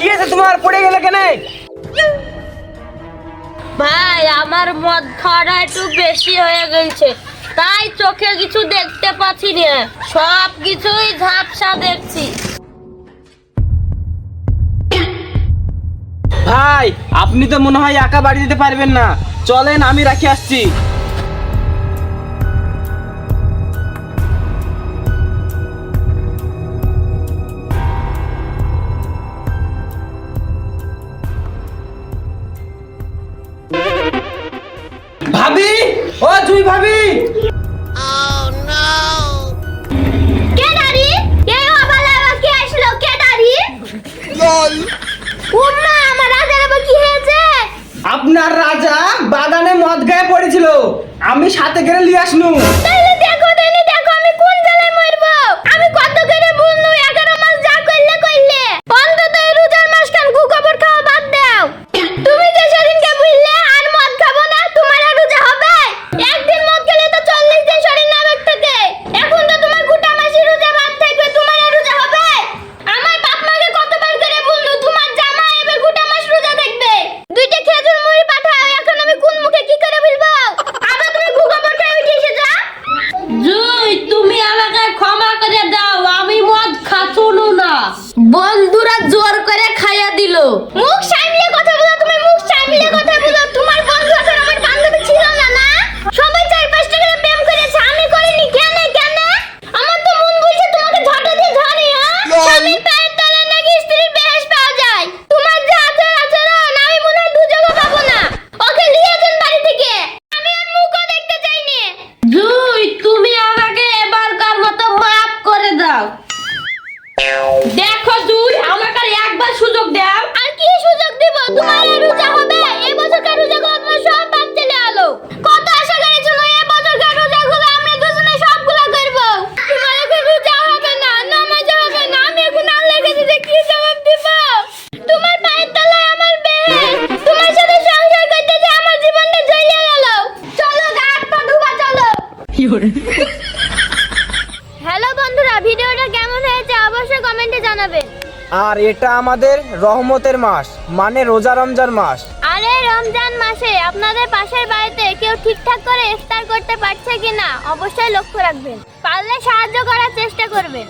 কি আছে তোমার? পড়ে গেলে কেন? ভাই আমার মদ খাওয়াটা একটু বেশি হয়ে গেছে। তাই চোখে কিছু দেখতে পাচ্ছি না সব কিছুই ঝাপসা দেখছি। ভাই আপনি তো মনে হয় একা বাড়ি দিতে পারবেন না। চলেন আমি রাখি আসছি। ও জুই ভাবি। কে দাঁড়ি? এই অবালা আবার কে আসলো? কে দাঁড়ি? উম্মা আমার রাজার আবার কি হয়েছে? আপনার রাজা বাগানে মদ গায়ে পড়েছিল। আমি সাথে করে নিয়ে আসলু তাহলে দেখো তাহলে দেখো আমি বন্ধুরা জোর করে খাইয়া দিল। মুখ হ্যালো বন্ধুরা ভিডিওটা কেমন হয়েছে অবশ্যই কমেন্টে জানাবেন। আর এটা আমাদের রহমতের মাস মানে রোজা রমজান মাস। আরে রমজান মাসে আপনাদের পাশের বাড়িতে কেউ ঠিকঠাক করে ইফতার করতে পারছে কিনা অবশ্যই লক্ষ্য রাখবেন। পারলে সাহায্য করার চেষ্টা করবেন।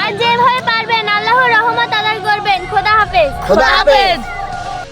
আর যেভাবে পারবেন আল্লাহর রহমত আদায় করবেন। খোদা হাফেজ। খোদা হাফেজ।